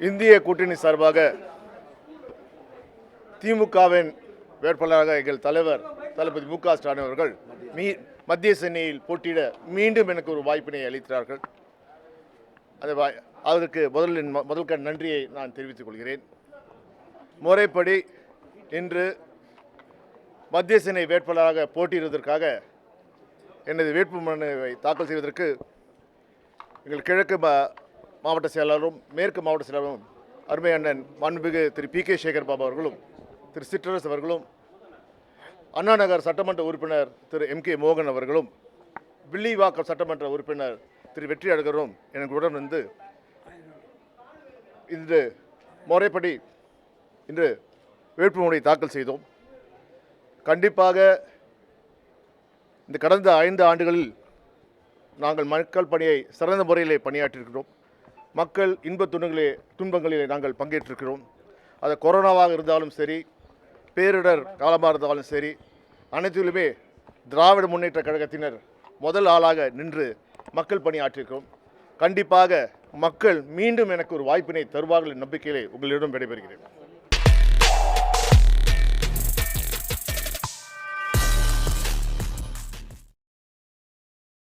இந்திய கூட்டணி சார்பாக திமுகவின் வேட்பாளராக எங்கள் தலைவர் தளபதி மு க ஸ்டாலின் அவர்கள் மீ மத்திய சென்னையில் போட்டியிட மீண்டும் எனக்கு ஒரு வாய்ப்பினை அளித்தார்கள் அதை வாய் அதற்கு முதலில் முதல் கண் நன்றியை நான் தெரிவித்துக் கொள்கிறேன். முறைப்படி இன்று மத்திய சென்னை வேட்பாளராக போட்டியிடுவதற்காக எனது வேட்புமனுவை தாக்கல் செய்வதற்கு எங்கள் கிழக்கு மாவட்ட செயலாளரும் மேற்கு மாவட்ட செயலாளரும் அருமை அண்ணன் மாண்புமிகு திரு பி கே சேகர் பாபு அவர்களும் திரு சிற்றரசு அவர்களும் அண்ணா நகர் சட்டமன்ற உறுப்பினர் திரு எம் கே மோகன் அவர்களும் வில்லிவாக்கம் சட்டமன்ற உறுப்பினர் திரு வெற்றி அழகரும் எங்களுடன் வந்து இன்று முறைப்படி இன்று வேட்புமனுவை தாக்கல் செய்தோம். கண்டிப்பாக இந்த கடந்த ஐந்து ஆண்டுகளில் நாங்கள் மக்கள் பணியை சிறந்த முறையிலே பணியாற்றியிருக்கிறோம். மக்கள் இன்பத் துன்பங்களே துன்பங்களிலே நாங்கள் பங்கேற்றிருக்கிறோம். அது கொரோனாவாக இருந்தாலும் சரி பேரிடர் காலமாக இருந்தாலும் சரி அனைத்திலுமே திராவிட முன்னேற்ற கழகத்தினர் முதல் ஆளாக நின்று மக்கள் பணியாற்றியிருக்கிறோம். கண்டிப்பாக மக்கள் மீண்டும் எனக்கு ஒரு வாய்ப்பினை தருவார்கள் நம்பிக்கையிலே உங்களிடம் விடைபெறுகிறேன்.